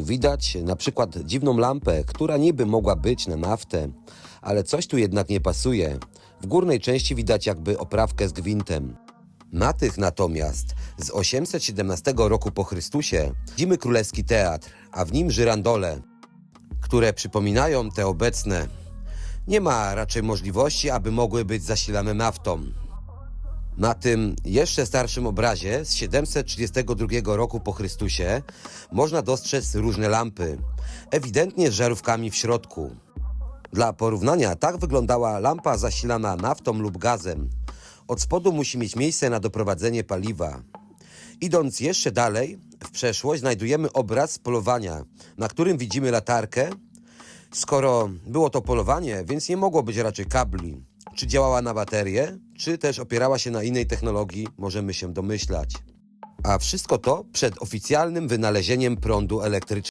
Tu widać na przykład dziwną lampę, która niby mogła być na naftę, ale coś tu jednak nie pasuje. W górnej części widać jakby oprawkę z gwintem. Na tych natomiast z 817 roku po Chrystusie widzimy królewski teatr, a w nim żyrandole, które przypominają te obecne. Nie ma raczej możliwości, aby mogły być zasilane naftą. Na tym jeszcze starszym obrazie z 732 roku po Chrystusie można dostrzec różne lampy, ewidentnie z żarówkami w środku. Dla porównania, tak wyglądała lampa zasilana naftą lub gazem. Od spodu musi mieć miejsce na doprowadzenie paliwa. Idąc jeszcze dalej, w przeszłość znajdujemy obraz polowania, na którym widzimy latarkę. Skoro było to polowanie, więc nie mogło być raczej kabli. Czy działała na baterię, czy też opierała się na innej technologii, możemy się domyślać. A wszystko to przed oficjalnym wynalezieniem prądu elektrycznego.